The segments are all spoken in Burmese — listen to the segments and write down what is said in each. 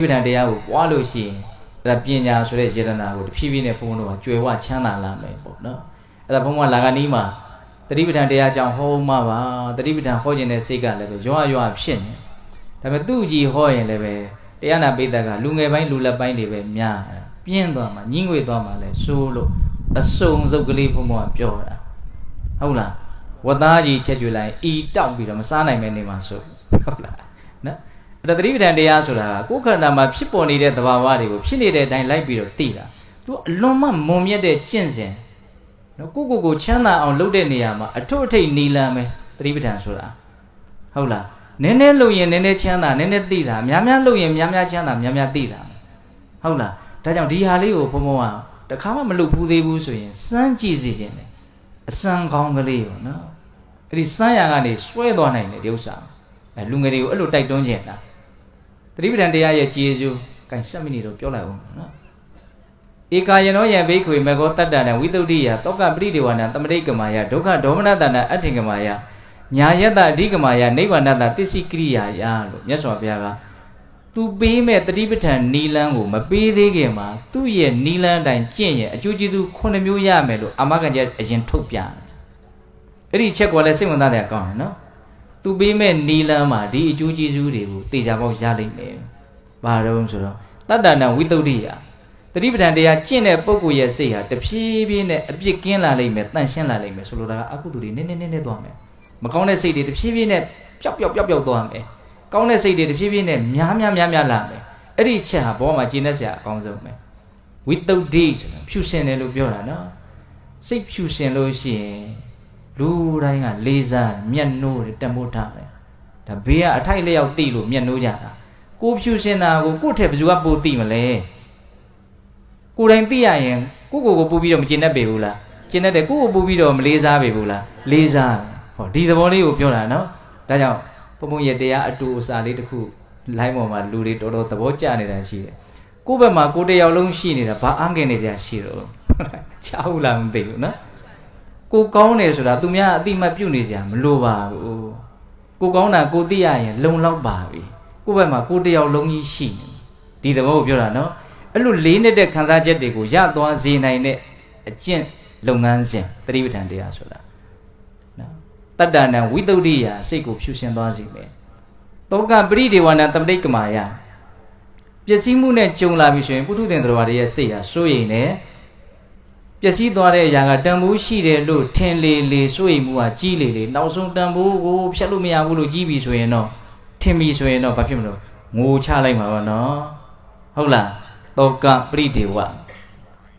ပဋ္ဌာန်တရားကိုပွားလို့ရှိရင်အဲ့ဒါပညာဆိုတဲ့ယေတနာကိုတဖြည်းဖြည်းနဲ့ဘုန်းဘုန်းတို့ကကြွယ်ဝချမ်းသာလာမယ်ပေါ့နော်အဲ့ဒါဘုန်းဘုန်းကလာကနီးမှာတတိပဋ္ဌာန်တရားကြောင့်ဟောမှပါတတိပဋ္ဌာန်ဟောခြင်းတဲ့စိတ်ကလည်းပဲရွာရွာဖြစ်နေဒါပေမဲ့သူ့ကြည်ဟောရင်လည်းပဲတရားနာပိဋကကလူငယ်ပိုင်းလူလက်ပိုင်းတွေပဲများပြင်းသွားမှာညှင်းငွေသွားမှာလဲစိုးလို့အစုံစုပ်ကလေးဘုန်းဘုန်းကပြောတာဟုတ်လားဝတ်သားကြီးချက်ကျွေလိုက်ဤတောက်ပြီးတော့မစားနိုင်မဲ့နေမှာဆိုဟုတ်လားနော်အဲ့ ဒါသတိပဋ္ဌာန်တရားဆိုတာကကိုယ်ခန္ဓာမှာဖြစ်ပေါ်နေတဲ့သဘာဝတွေကိုဖြစ်နေတဲ့အတိုင်းလိုက်ပြီးတော့သိတာသူအလွန်မှမွန်မြတ်တဲ့ကျင့်စဉ်နော်ကိုယ့်ကိုယ်ကိုချမ်းသာအောင်လုပ်တဲ့နေရာမှာအထွတ်အထိပ်နီလန်းပဲသတိပဋ္ဌာန်ဆိုတာဟုတ်လားနည်းနည်းလုပ်ရင်နည်းနည်းချမ်းသာနည်းနည်းသိတာများများလုပ်ရင်များများချမ်းသာများများသိတာဟုတ်လားဒါကြောင့်ဒီဟာလေးကိုဘုံဘုံကတခါမှမလုပ်ဘူးသေးဘူးဆိုရင်စမ်းကြည့်စီခြင်းတယ်အစမ်းကောင်းကလေးပေါ့နော်အဲ့ဒီစမ်းရကနေစွဲသွားနိုင်တယ်ဒီဥစ္စာအဲလူငယ်တွေကိုအဲ့လိုတိုက်တွန်းခြင်းလား တတိပဒံတရားရဲ့ကျေစုကင်7မိနစ်တော့ပြောလိုက်အောင်နော်ဧကာယနောယံဘိက္ခွေမေဃောတတ္တနံဝိတုဒ္ဓိယတောကပရိဒေဝနံတမရိကမာယဒုက္ခဒေါမနတနာအဋ္ဌင်ကမာယညာယတအဓိကမာယနိဗ္ဗာန်တသစ္စည်းကိရိယာယလို့မြတ်စွာဘုရားကသူပေးမဲ့တတိပဋ္ဌာန်နီလန်းကိုမပေးသေးခင်မှာသူ့ရဲ့နီလန်းအတိုင်းကျင့်ရဲ့အကျိုးကျေးဇူး9မျိုးရမယ်လို့အာမခံချက်အရင်ထုတ်ပြတယ်အဲ့ဒီချက်ကိုလည်းစိတ်ဝင်စားတယ်ကောင်းတယ်နော် သူပေးမဲ့နီလန်းမှာဒီအကျိုးကျေးဇူးတွေကိုတေချာပေါက်ရလိမ့်မယ်။ဘာတော့ဆိုတော့တတ္တနာဝိတ္တုဒ္ဓိယတတိပဋ္ဌာန်တရားကျင့်တဲ့ပုဂ္ဂိုလ်ရဲ့စိတ်ဟာတဖြည်းဖြည်းနဲ့အပြစ်ကင်းလာလိမ့်မယ်တန့်ရှင်းလာလိမ့်မယ်ဆိုလိုတာကအကုသိုလ်တွေနည်းနည်းနည်းနည်းသွားမယ်။မကောင်းတဲ့စိတ်တွေတဖြည်းဖြည်းနဲ့ပျောက်ပျောက်ပျောက်ပျောက်သွားမယ်။ကောင်းတဲ့စိတ်တွေတဖြည်းဖြည်းနဲ့များများများများလာမယ်။အဲ့ဒီအချက်ဟာဘောမှာကျင့်တတ်စရာအကောင်းဆုံးပဲ။ဝိတ္တုဒ္ဓိဆိုတာဖြူစင်တယ်လို့ပြောတာနော်။စိတ်ဖြူစင်လို့ရှိရင် လူတိုင်းကလေးစားမျက်နှိုးတွေတံမိုးထားတယ်ဒါဘေးကအထိုက်လျောက်တိလို့မျက်နှိုးကြတာကိုဖြူရှင်တာကိုကိုယ့်ထက်ဘယ်သူကပိုတိမလဲကိုယ်တိုင်သိရရင်ကိုကိုကိုပူပြီးတော့မကျင်တတ်ပေဘူးလားကျင်တတ်တယ်ကိုကိုပူပြီးတော့မလေးစားပေဘူးလားလေးစားဟောဒီသဘောလေးကိုပြောတာနော်ဒါကြောင့်ဘုံဘုံရဲ့တရားအတူအစာလေးတစ်ခုလိုင်းပေါ်မှာလူတွေတော်တော်သဘောကျနေတာရှိတယ်ကိုယ့်ဘက်မှာကိုယ်တစ်ယောက်လုံးရှိနေတာဘာအငင်နေကြရှိတော့ချားဘူးလားမသိဘူးနော် ကိုကောင်းတယ်ဆိုတာသူများအတိမတ်ပြုတ်နေကြမလိုပါဘူးကိုကောင်းတာကိုသိရရင် လုံလောက်ပါပြီကိုယ့်ဘက်မှာကိုတယောက်လုံးကြီးရှိနေဒီသဘောကိုပြောတာနော်အဲ့လိုလေးနေတဲ့ခံစားချက်တွေကိုရသွားစေနိုင်တဲ့အကျင့်လုပ်ငန်းစဉ်သတိပဋ္ဌာန်တရားဆိုတာနော်တတ္တနံဝိတ္တုဒ္ဓိယစိတ်ကိုဖြူရှင်သွားစေမယ်တောကပရိဒေဝနာတမတိတ်ကမာယပျက်စီးမှုနဲ့ကြုံလာပြီဆိုရင်ပုထုသင်တော်ဘာတွေရဲ့စိတ်ဟာစိုးရိမ်နေ ပျက်စီးသွားတဲ့အရာကတန်ဖိုးရှိတယ်လို့ထင်လေလေစိုးရိမ်မှုကကြီးလေလေနောက်ဆုံးတန်ဖိုးကိုဖြတ်လို့မရဘူးလို့ကြီးပြီဆိုရင်တော့ထင်ပြီဆိုရင်တော့ဘာဖြစ်မလို့ငိုချလိုက်မှာပါနော်ဟုတ်လားတောကပရိဒေဝအဲ့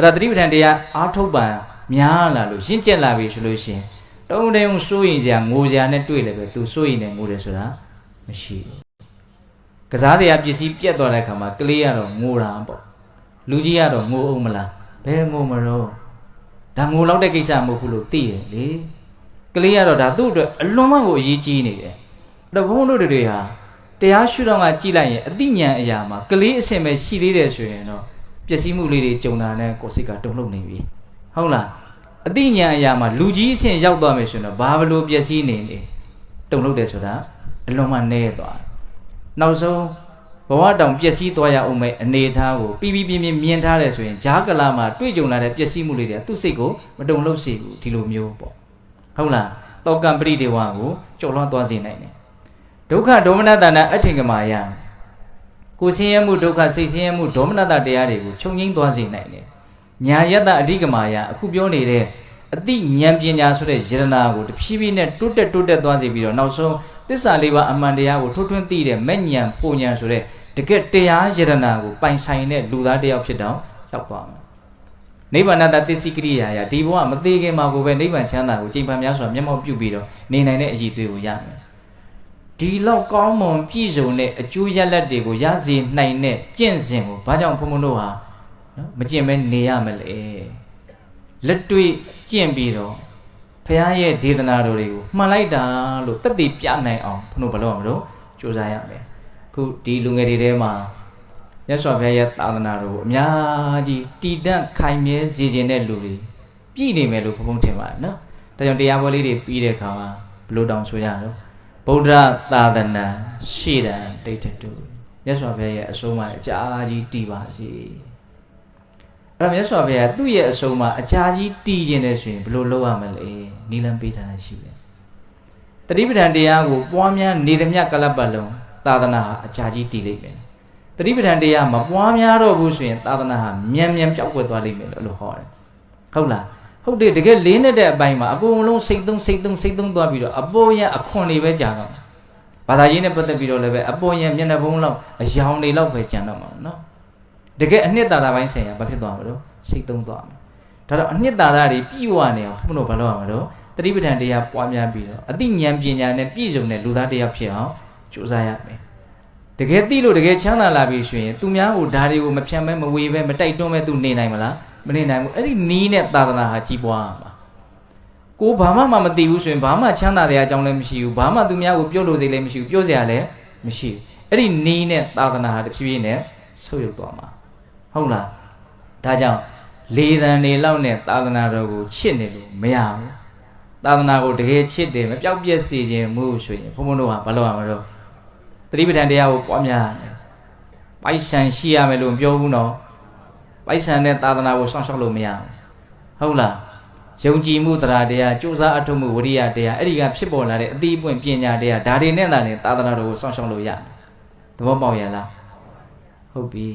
ဒါသတိပဋ္ဌာန်တရားအာထုတ်ပါများလာလို့ရှင်းကျက်လာပြီဆိုလို့ရှိရင်တုံးတုံးစိုးရင်စရာငိုစရာနဲ့တွေ့လည်းပဲသူစိုးရင်လည်းငိုတယ်ဆိုတာမရှိဘူးကစားတရားပစ္စည်းပြတ်သွားတဲ့အခါမှာကလေးကတော့ငိုတာပေါ့လူကြီးကတော့ငိုအောင်မလားဘယ်ငိုမလို့ ဒါငိုလောက်တဲ့ကိစ္စမဟုတ်ဘူးလို့သိရလေကလေးကတော့ဒါသူ့အတွက်အလွန်မှကိုအရေးကြီးနေတယ်အဲ့တော့ဘုန်းဘုန်းတို့တွေဟာတရားရှုတော့ကကြည့်လိုက်ရင်အတိညာအရာမှာကလေးအစင်ပဲရှိသေးတယ်ဆိုရင်တော့ပျက်စီးမှုလေးတွေကြုံတာနဲ့ကိုယ်စိတ်ကတုန်လှုပ်နေပြီဟုတ်လားအတိညာအရာမှာလူကြီးအဆင့်ရောက်သွားမယ်ဆိုရင်တော့ဘာဘလို့ပျက်စီးနေနေတုန်လှုပ်တယ်ဆိုတာအလွန်မှနည်းသွားတယ်နောက်ဆုံး ဘဝတောင်ပျက်စီးသွားရအောင်မဲ့အနေအထားကိုပြီးပြီးပြင်းပြင်းမြင်ထားတယ်ဆိုရင်ဂျားကလာမှာတွေ့ကြုံလာတဲ့ပျက်စီးမှုလေးတွေကသူ့စိတ်ကိုမတုန်လှုပ်စေဘူးဒီလိုမျိုးပေါ့ဟုတ်လားတောကံပရိဒေဝကိုကြော်လွှမ်းသွားစေနိုင်တယ်ဒုက္ခဒေါမနတနာအဋ္ဌင်ကမာယကိုယ်ဆင်းရဲမှုဒုက္ခစိတ်ဆင်းရဲမှုဒေါမနတတရားတွေကိုချုပ်ငိမ့်သွားစေနိုင်တယ်ညာယတအဓိကမာယအခုပြောနေတဲ့အတိဉာဏ်ပညာဆိုတဲ့ယရနာကိုတဖြည်းဖြည်းနဲ့တိုးတက်တိုးတက်သွားစေပြီးတော့နောက်ဆုံးသစ္စာလေးပါးအမှန်တရားကိုထွတ်ထွင်းသိတဲ့မဲ့ဉာဏ်ပုံဉာဏ်ဆိုတဲ့တ ကယ်တရားယရနာကိုပိုင်ဆိုင်တဲ့လူသားတစ်ယောက်ဖြစ်တော့ရောက်သွားမှာနိဗ္ဗာန်တသစ္စည်းကရိယာယဒီဘဝမသေးခင်မှာကိုပဲနိဗ္ဗာန်ချမ်းသာကိုကြိမ်ပန်များစွာမျက်မှောက်ပြုပြီးတော့နေနိုင်တဲ့အည်သွေးကိုရမယ်ဒီလောက်ကောင်းမွန်ပြည့်စုံတဲ့အကျိုးရလဒ်တွေကိုရစေနိုင်တဲ့ကျင့်စဉ်ကိုဘာကြောင့်ဘုံဘုံတို့ဟာနော်မကျင့်မဲနေရမလဲလက်တွေ့ကျင့်ပြီးတော့ဖះရဲ့ဒေသနာတော်တွေကိုမှန်လိုက်တာလို့တက်တည်ပြနိုင်အောင်ဘုံတို့ဘယ်လိုမလို့စူးစမ်းရမယ် ခုဒီလူငယ်တွေထဲမှာမြတ်စွာဘုရားရဲ့သာသနာတော်ကိုအများကြီးတည်တံ့ခိုင်မြဲစေခြင်းတဲ့လူတွေပြည့်နေမယ်လို့ဘုံဘုံထင်ပါတယ်နော်ဒါကြောင့်တရားပွဲလေးတွေပြီးတဲ့အခါမှာဘယ်လိုတောင်ဆိုရတော့ဗုဒ္ဓသာသနာရှိတံဒိဋ္ဌတုမြတ်စွာဘုရားရဲ့အဆုံးအမအကြာကြီးတည်ပါစေအဲ့တော့မြတ်စွာဘုရားသူ့ရဲ့အဆုံးအမအကြာကြီးတည်ခြင်းနဲ့ဆိုရင်ဘယ်လိုလုပ်ရမလဲနီလန်ပေးထားတာရှိတယ်တတိပဋ္ဌာန်တရားကိုပွားများနေသမျှကလပ်ပတ်လုံး သာသနာဟာအကြာကြီးတည်လိမ့်မယ်တတိပဋ္ဌာန်တရားမပွားများတော့ဘူးဆိုရင်သာသနာဟာမြန်မြန်ပျောက်ကွယ်သွားလိမ့်မယ်လို့အဲ့လိုဟောတယ်ဟုတ်လားဟုတ်တယ်တကယ်လေးနဲ့တဲ့အပိုင်းမှာအကုန်လုံးစိတ်သုံးစိတ်သုံးစိတ်သုံးသွားပြီးတော့အပေါ်ရအခွန်တွေပဲကြာတော့ဘာသာရေးနဲ့ပတ်သက်ပြီးတော့လည်းပဲအပေါ်ရမျက်နှာဖုံးလောက်အယောင်တွေလောက်ပဲကြာတော့မှာနော်တကယ်အနှစ်သာရပိုင်းဆိုင်ရာဘာဖြစ်သွားမှာလို့စိတ်သုံးသွားမှာဒါတော့အနှစ်သာရတွေပြည့်ဝနေအောင်ဘုန်းတော်ဘာလုပ်ရမှာလို့တတိပဋ္ဌာန်တရားပွားများပြီးတော့အသိဉာဏ်ပညာနဲ့ပြည့်စုံတဲ့လူသားတစ်ယောက်ဖြစ်အောင် ကြိုးစားရမယ်တကယ်သိလို့တကယ်ချမ်းသာလာပြီဆိုရင်သူများကိုဓာတွေကိုမဖြတ်မဲမဝေပဲမတိုက်တွန်းမဲသူနေနိုင်မလားမနေနိုင်ဘူးအဲ့ဒီနီးနဲ့သာသနာဟာကြီးပွားမှာကိုဘာမှမမသိဘူးဆိုရင်ဘာမှချမ်းသာတဲ့အကြောင်းလည်းမရှိဘူးဘာမှသူများကိုပြောလို့စိတ်လည်းမရှိဘူးပြောစရာလည်းမရှိဘူးအဲ့ဒီနီးနဲ့သာသနာဟာတဖြည်းဖြည်းနဲ့ဆုတ်ယုတ်သွားမှာဟုတ်လားဒါကြောင့်လေသံနေလောက်နဲ့သာသနာတော်ကိုချစ်နေလို့မရဘူးသာသနာကိုတကယ်ချစ်တယ်မပြောက်ပြက်စေခြင်းမှုဆိုရင်ဘုန်းဘုန်းတို့ကဘာလုပ်ရမလို့ သတိပဋ္ဌာန်တရားကိုပွားများရမယ်ပိုက်ဆံရှိရမယ်လို့မပြောဘူးနော်ပိုက်ဆံနဲ့သာသနာကိုစောင့်ရှောက်လို့မရဘူးဟုတ်လားယုံကြည်မှုတရားတရားကြိုးစားအထုံးမှုဝိရိယတရားအဲ့ဒီကဖြစ်ပေါ်လာတဲ့အသီးအပွင့်ပညာတရားဒါတွေနဲ့သာလေသာသနာတော်ကိုစောင့်ရှောက်လို့ရတယ်သဘောပေါက်ရလားဟုတ်ပြီ